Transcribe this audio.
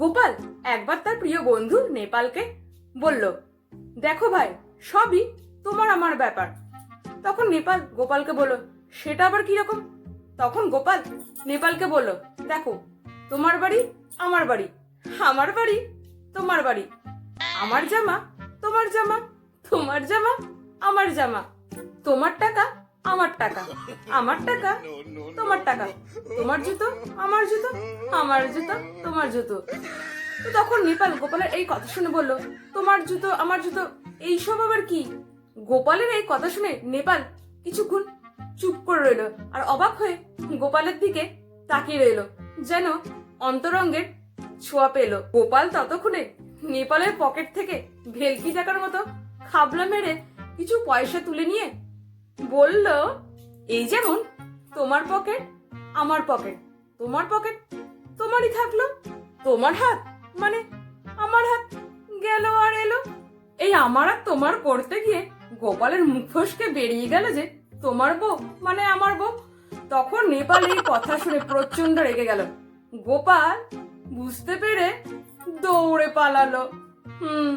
গোপাল একবার তার প্রিয় বন্ধু নেপালকে বলল, দেখো ভাই, সবই তোমার আমার ব্যাপার। তখন নেপাল গোপালকে বলল, সেটা আবার কীরকম তখন গোপাল নেপালকে বলল, দেখো, তোমার বাড়ি আমার বাড়ি আমার বাড়ি তোমার বাড়ি, আমার জামা তোমার জামা তোমার জামা আমার জামা, তোমার টাকা আমার টাকা। আমার টাকা, তোমার টাকা। তোমার জুতো, আমার জুতো আমার জুতো, তোমার জুতো। তখন নেপাল গোপালের এই কথা শুনে বলল, তোমার জুতো, আমার জুতো এইসব আবার কি? গোপালের এই কথা শুনে নেপাল কিছুক্ষণ চুপ করে রইল আর অবাক হয়ে গোপালের দিকে তাকিয়ে রইল, যেন অন্তরঙ্গের ছোঁয়া পেল। গোপাল ততক্ষণে নেপালের পকেট থেকে ভেলকি টাকার মতো খাবলা মেরে কিছু পয়সা তুলে নিয়ে বলল, এই যেমন তোমার পকেট আমার পকেট তোমার পকেট তোমারই থাকল, তোমার হাত মানে আমার হাত গেল আর এলো। এই আমার আর তোমার করতে গিয়ে গোপালের মুখ ফসকে বেরিয়ে গেল যে তোমার বউ মানে আমার বউ। তখন নেপাল এই কথা শুনে প্রচণ্ড রেগে গেল। গোপাল বুঝতে পেরে দৌড়ে পালালো। হুম